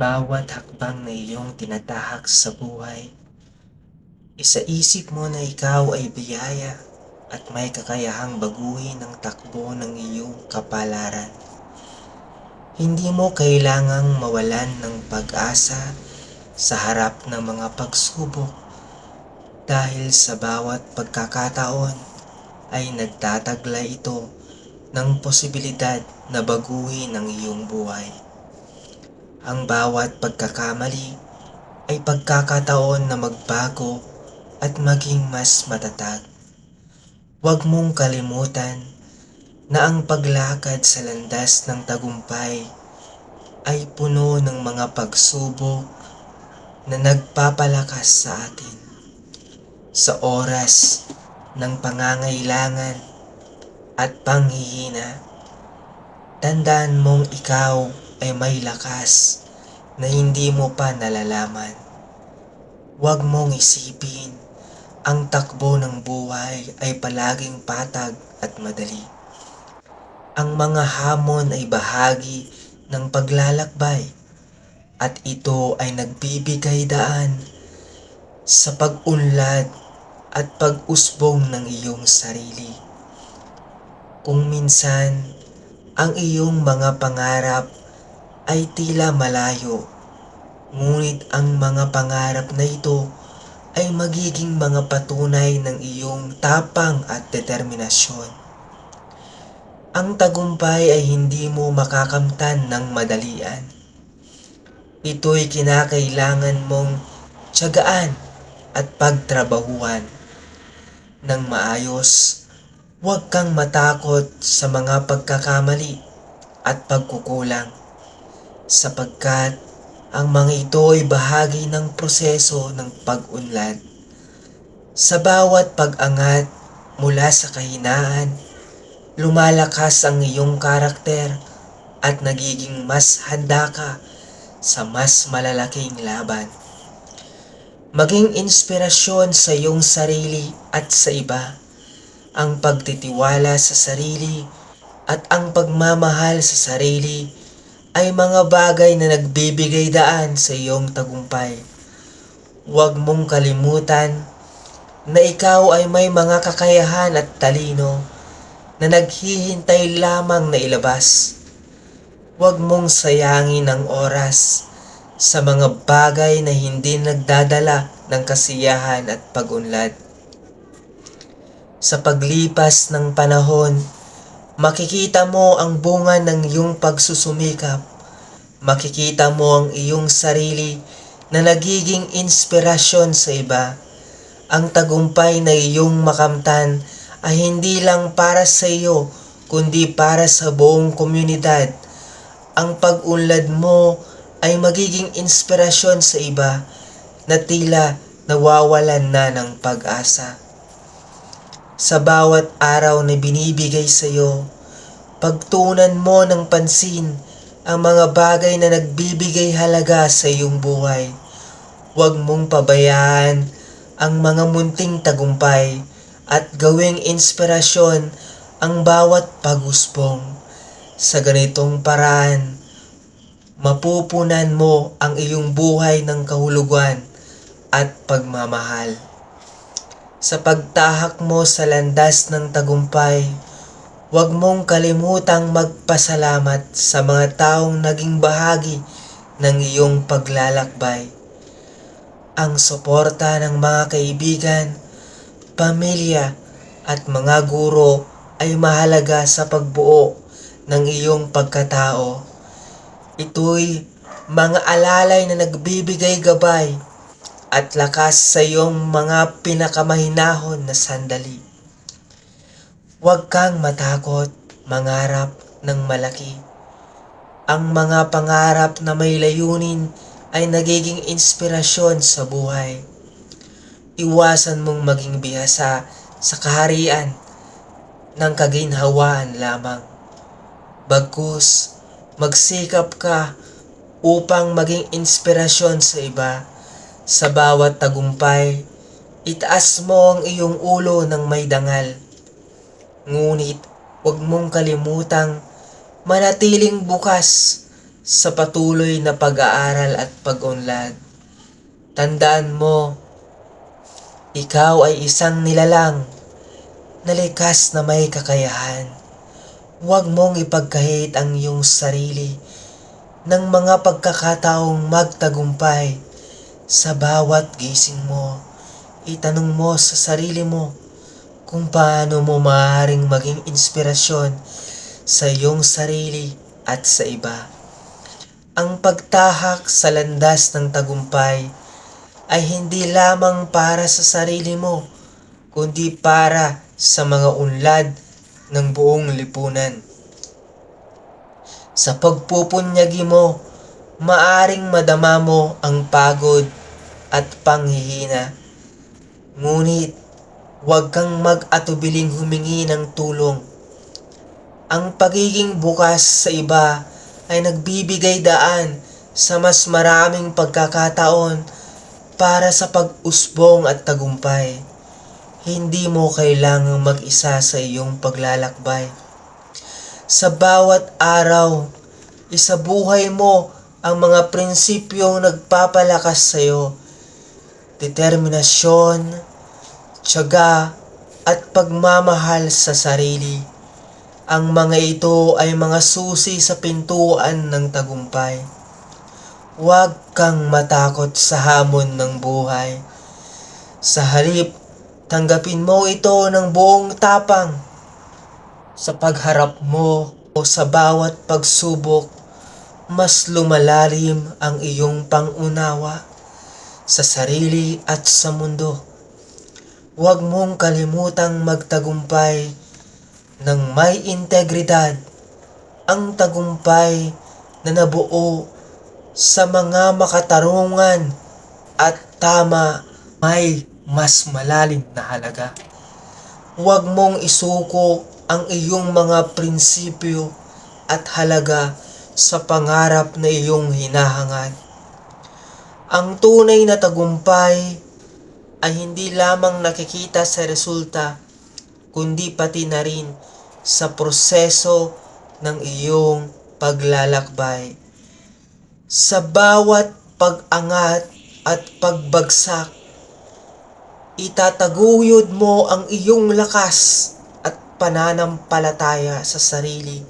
Bawat hakbang na iyong tinatahak sa buhay, isaisip mo na ikaw ay biyaya at may kakayahang baguhin ang takbo ng iyong kapalaran. Hindi mo kailangang mawalan ng pag-asa sa harap ng mga pagsubok dahil sa bawat pagkakataon ay nagtataglay ito ng posibilidad na baguhin ang iyong buhay. Ang bawat pagkakamali ay pagkakataon na magbago at maging mas matatag. Huwag mong kalimutan na ang paglakad sa landas ng tagumpay ay puno ng mga pagsubok na nagpapalakas sa atin. Sa oras ng pangangailangan at panghihina, tandaan mong ikaw ay may lakas na hindi mo pa nalalaman. Huwag mong isipin ang takbo ng buhay ay palaging patag at madali. Ang mga hamon ay bahagi ng paglalakbay at ito ay nagbibigay daan sa pag-unlad at pag-usbong ng iyong sarili. Kung minsan ang iyong mga pangarap ay tila malayo, ngunit ang mga pangarap na ito ay magiging mga patunay ng iyong tapang at determinasyon. Ang tagumpay ay hindi mo makakamtan ng madalian. Ito'y kinakailangan mong tiyagaan at pagtrabahuan ng maayos. Huwag kang matakot sa mga pagkakamali at pagkukulang sapagkat ang mga ito ay bahagi ng proseso ng pag-unlad. Sa bawat pag-angat mula sa kahinaan, lumalakas ang iyong karakter at nagiging mas handa ka sa mas malalaking laban. Maging inspirasyon sa iyong sarili at sa iba. Ang pagtitiwala sa sarili at ang pagmamahal sa sarili ay mga bagay na nagbibigay daan sa iyong tagumpay. Huwag mong kalimutan na ikaw ay may mga kakayahan at talino na naghihintay lamang na ilabas. Huwag mong sayangin ang oras sa mga bagay na hindi nagdadala ng kasiyahan at pagunlad. Sa paglipas ng panahon, makikita mo ang bunga ng iyong pagsusumikap. Makikita mo ang iyong sarili na nagiging inspirasyon sa iba. Ang tagumpay na iyong makamtan ay hindi lang para sa iyo, kundi para sa buong komunidad. Ang pag-unlad mo ay magiging inspirasyon sa iba na tila nawawalan na ng pag-asa. Sa bawat araw na binibigay sa iyo, pagtunan mo ng pansin ang mga bagay na nagbibigay halaga sa iyong buhay. Huwag mong pabayaan ang mga munting tagumpay at gawing inspirasyon ang bawat pagusbong. Sa ganitong paraan, mapupunan mo ang iyong buhay ng kahulugan at pagmamahal. Sa pagtahak mo sa landas ng tagumpay, huwag mong kalimutang magpasalamat sa mga taong naging bahagi ng iyong paglalakbay. Ang suporta ng mga kaibigan, pamilya at mga guro ay mahalaga sa pagbuo ng iyong pagkatao. Ito'y mga alalay na nagbibigay gabay at lakas sa iyong mga pinakamahinahon na sandali. Huwag kang matakot mangarap ng malaki. Ang mga pangarap na may layunin ay nagiging inspirasyon sa buhay. Iwasan mong maging bihasa sa kaharian ng kaginhawaan lamang. Bagkus, magsikap ka upang maging inspirasyon sa iba. Sa bawat tagumpay, itaas mo ang iyong ulo ng may dangal. Ngunit, huwag mong kalimutang manatiling bukas sa patuloy na pag-aaral at pag-unlad. Tandaan mo, ikaw ay isang nilalang na likas na may kakayahan. Huwag mong ipagkahit ang iyong sarili ng mga pagkakataong magtagumpay sa bawat gising mo. Itanong mo sa sarili mo kung paano mo maaaring maging inspirasyon sa iyong sarili at sa iba. Ang pagtahak sa landas ng tagumpay ay hindi lamang para sa sarili mo, kundi para sa mga unlad ng buong lipunan. Sa pagpupunyagi mo, maaring madama mo ang pagod at panghihina. Ngunit huwag kang mag-atubiling humingi ng tulong. Ang pagiging bukas sa iba ay nagbibigay daan sa mas maraming pagkakataon para sa pag-usbong at tagumpay. Hindi mo kailangang mag-isa sa iyong paglalakbay. Sa bawat araw, isabuhay mo ang mga prinsipyong nagpapalakas sa iyo. Determinasyon, tiyaga, at pagmamahal sa sarili. Ang mga ito ay mga susi sa pintuan ng tagumpay. Huwag kang matakot sa hamon ng buhay. Sa halip, tanggapin mo ito ng buong tapang. Sa pagharap mo o sa bawat pagsubok, mas lumalalim ang iyong pangunawa sa sarili at sa mundo. Huwag mong kalimutang magtagumpay ng may integridad. Ang tagumpay na nabuo sa mga makatarungan at tama may mas malalim na halaga. Huwag mong isuko ang iyong mga prinsipyo at halaga sa pangarap na iyong hinahangad. Ang tunay na tagumpay ay hindi lamang nakikita sa resulta, kundi pati na rin sa proseso ng iyong paglalakbay. Sa bawat pag-angat at pagbagsak, itataguyod mo ang iyong lakas at pananampalataya sa sarili.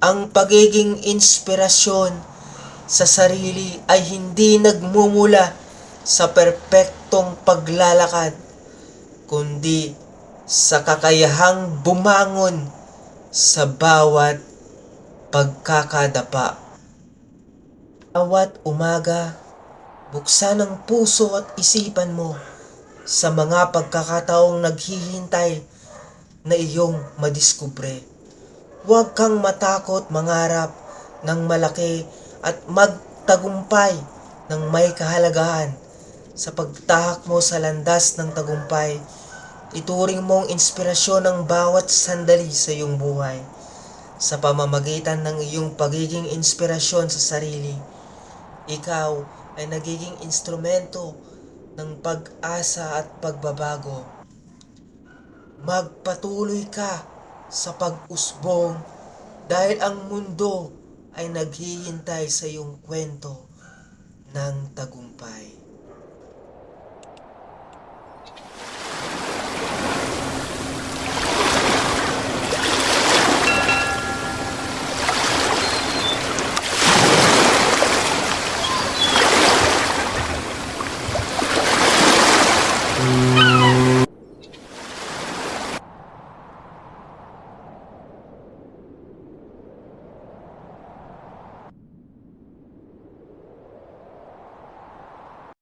Ang pagiging inspirasyon sa sarili ay hindi nagmumula sa perpektong paglalakad, kundi sa kakayahang bumangon sa bawat pagkakadapa. Bawat umaga, buksan ang puso at isipan mo sa mga pagkakataong naghihintay na iyong madiskubre. Huwag kang matakot mangarap ng malaki at magtagumpay ng may kahalagahan sa pagtahak mo sa landas ng tagumpay. Ituring mong inspirasyon ang bawat sandali sa iyong buhay sa pamamagitan ng iyong pagiging inspirasyon sa sarili. Ikaw ay nagiging instrumento ng pag-asa at pagbabago. Magpatuloy ka sa pag-usbong dahil ang mundo ay naghihintay sa iyong kwento ng tagumpay.